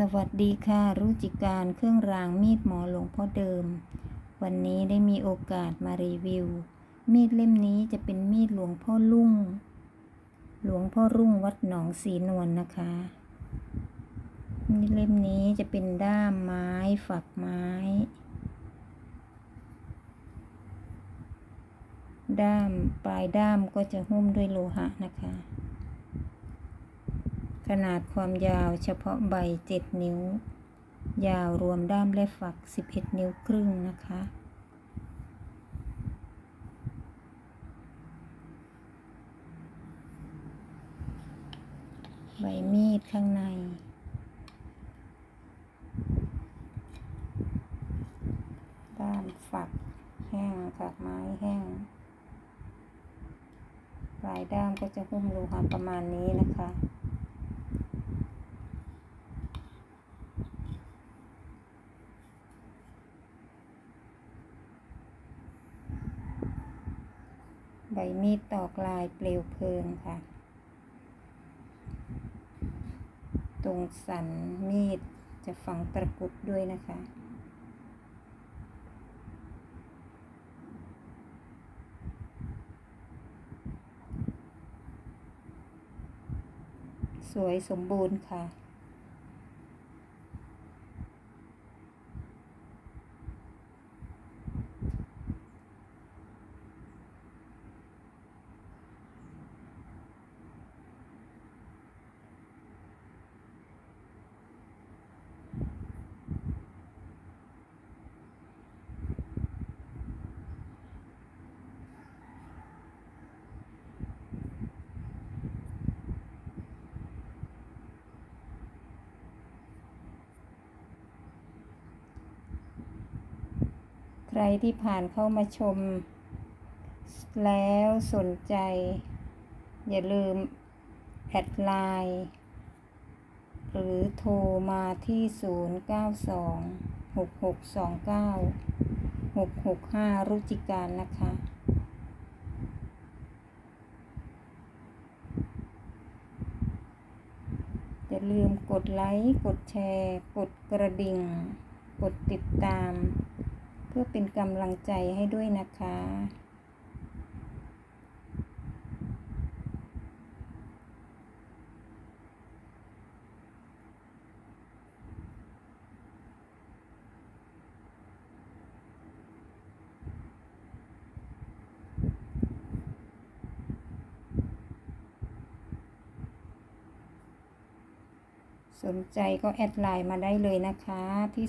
สวัสดีค่ะรุจิการเครื่องรางมีดหมอหลวงพ่อเดิม วันนี้ได้มีโอกาสมารีวิว มีดเล่มนี้จะเป็นมีดหลวงพ่อลุ่ง หลวงพ่อรุ่งวัดหนองสีนวลนนะคะ มีดเล่มนี้จะเป็นด้ามไม้ฝักไม้ ด้ามปลายด้ามก็จะหุ้มด้วยโลหะนะคะ ขนาดความยาวเฉพาะใบ 7 นิ้ว ยาวรวมด้ามและฝัก 11 นิ้วครึ่งนะคะ ใบมีดข้างใน ด้ามฝักแห้งฝักไม้แห้ง ปลายด้ามก็จะหุ้มโลหะประมาณนี้นะคะ ใบมีดตอกลายเปลวเพลิงค่ะ ตรงสันมีดจะฝังตะกุดด้วยนะคะ สวยสมบูรณ์ค่ะ รที่ผ่านเข้ามาชม แล้วสนใจ อย่าลืม แอดไลน์หรือโทรมาที่ 092 6629 665 รุจิการนะคะ อย่าลืมกดไลค์ กดแชร์ กดกระดิ่ง กดติดตาม พื่อเป็นกำลังใจให้ด้วยนะคะ สนใจก็แอดไลน์มาได้เลยนะคะ ที่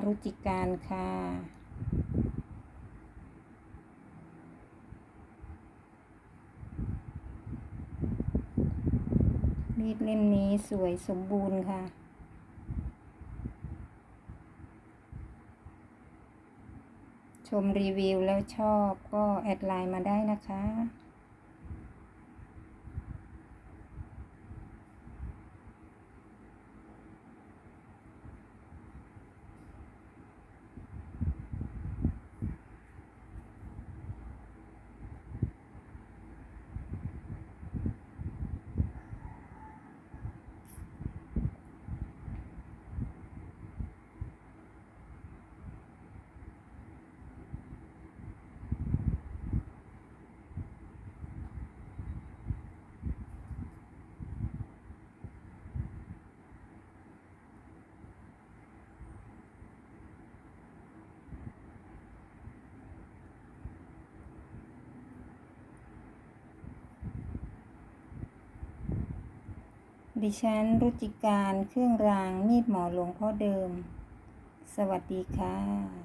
0926629665 รุจิการค่ะ มีดเล่มนี้สวยสมบูรณ์ค่ะชมรีวิวแล้วชอบก็แอดไลน์มาได้นะคะ ดิฉันรุจิการเครื่องรางมีดหมอหลวงพ่อเดิม สวัสดีค่ะ